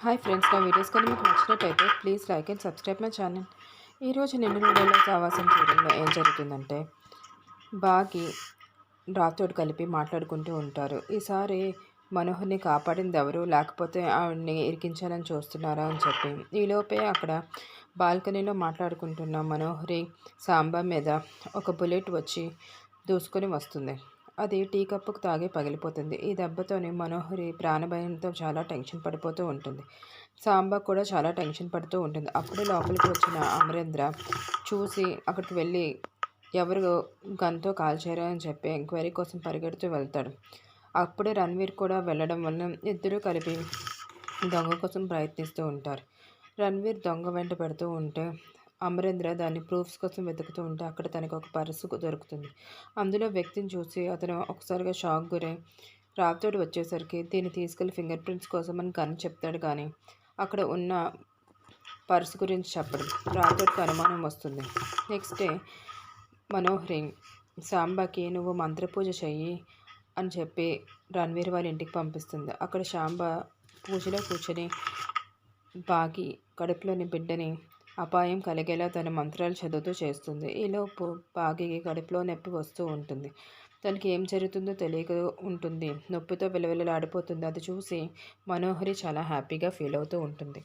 Hi friends నా videos కానీ మీకు నచ్చినట్టయితే please like and subscribe my channel. ఈరోజు నిన్న వీడియోలో సావాసం సీరియల్లో ఏం జరుగుతుందంటే బాగి రాతోడు కలిపి మాట్లాడుకుంటూ ఉంటారు. ఈసారి మనోహర్ని కాపాడింది ఎవరు లేకపోతే ఆవిడని ఇరికించాలని చూస్తున్నారా అని చెప్పి. ఈలోపే అక్కడ బాల్కనీలో మాట్లాడుకుంటున్న మనోహరి సాంబా మీద ఒక బుల్లెట్ వచ్చి దూసుకొని వస్తుంది. అది టీ కప్పుకు తాగి పగిలిపోతుంది. ఈ దెబ్బతోని మనోహరి ప్రాణభయంతో చాలా టెన్షన్ పడిపోతూ ఉంటుంది. సాంబ కూడా చాలా టెన్షన్ పడుతూ ఉంటుంది. అప్పుడు లోపలికి వచ్చిన అమరేంద్ర చూసి అక్కడికి వెళ్ళి ఎవరు గన్తో కాల్చారు అని చెప్పి ఎంక్వైరీ కోసం పరిగెడుతూ వెళ్తాడు. అప్పుడే రణ్వీర్ కూడా వెళ్ళడం వల్ల ఇద్దరూ కలిపి దొంగ కోసం ప్రయత్నిస్తూ ఉంటారు. రణ్వీర్ దొంగ వెంట పెడుతూ ఉంటే అమరేంద్ర దాన్ని ప్రూఫ్స్ కోసం వెతుకుతూ ఉంటే అక్కడ తనకు ఒక పర్సు దొరుకుతుంది. అందులో వ్యక్తిని చూసి అతను ఒకసారిగా షాక్ గురై రాతోడు వచ్చేసరికి దీన్ని తీసుకెళ్ళి ఫింగర్ ప్రింట్స్ కోసం అని కన్ను చెప్తాడు కానీ అక్కడ ఉన్న పర్సు గురించి చెప్పడం. రాతోడికి అనుమానం వస్తుంది. నెక్స్ట్ డే మనోహరి సాంబాకి నువ్వు మంత్రపూజ చెయ్యి అని చెప్పి రణ్వీర్ వాళ్ళ ఇంటికి పంపిస్తుంది. అక్కడ శాంబ పూజలో కూర్చొని బాగి కడుపులోని బిడ్డని అపాయం కలిగేలా తన మంత్రాలు చదువుతూ చేస్తుంది. ఈలోపు పాగి కడుపులో నొప్పి వస్తూ ఉంటుంది. తనకి ఏం జరుగుతుందో తెలియక ఉంటుంది. నొప్పితో విలవిలలాడిపోతుంది. అది చూసి మనోహరి చాలా హ్యాపీగా ఫీల్ అవుతూ ఉంటుంది.